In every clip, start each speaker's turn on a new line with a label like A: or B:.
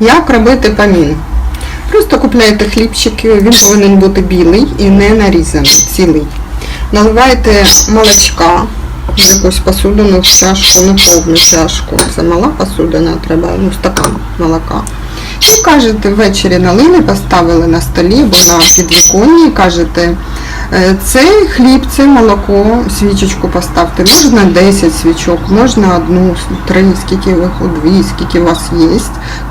A: Як робити памін? Просто купляєте хлібчики, він повинен бути білий і не нарізаний, цілий. Наливаєте молочка в якусь посудину, в чашку, не повну чашку. Це мала посудина, треба ну, стакан молока. І кажете, ввечері налили, поставили на столі або на підвіконні, кажете, «Е, цей хліб, це молоко, свічечку поставте. Можна 10 свічок, можна одну, три, скільки ви дві, скільки у вас є.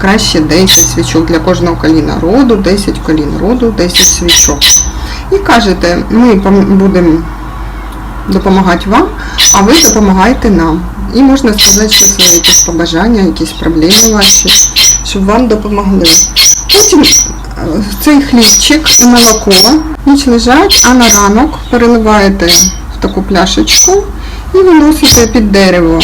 A: Краще 10 свічок для кожного коліна роду, 10 колін роду, 10 свічок. І кажете, ми будемо допомагати вам, а ви допомагаєте нам. І можна сказати, що свої якісь побажання, якісь проблеми ваші, щоб вам допомогли. Потім цей хлібчик і молоко ніч лежать, а на ранок переливаєте в таку пляшечку і виносите під дерево.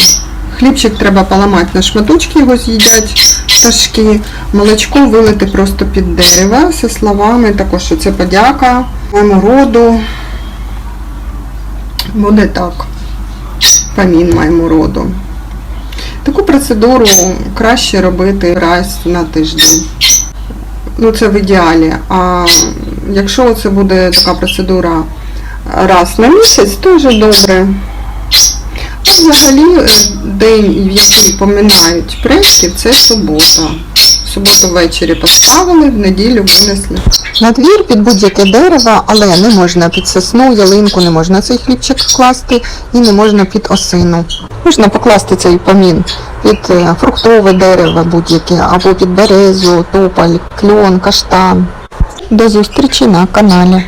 A: Хлібчик треба поламати на шматочки, його з'їдять пташки. Молочко вилити просто під дерево зі словами, також що це подяка моєму роду. Буде так. Памін моєму роду. Таку процедуру краще робити раз на тиждень. Ну, це в ідеалі. А якщо це буде така процедура раз на місяць, то вже добре. А взагалі е, день, в який поминають предків, це субота. В суботу ввечері поставили, в неділю винесли. На двір під будь-яке дерево, але не можна під сосну, ялинку, не можна цей хлібчик вкласти і не можна під осину. Можна покласти цей помін під е, фруктове дерево будь-яке, або під березу, тополь, кльон, каштан. До зустрічі на каналі.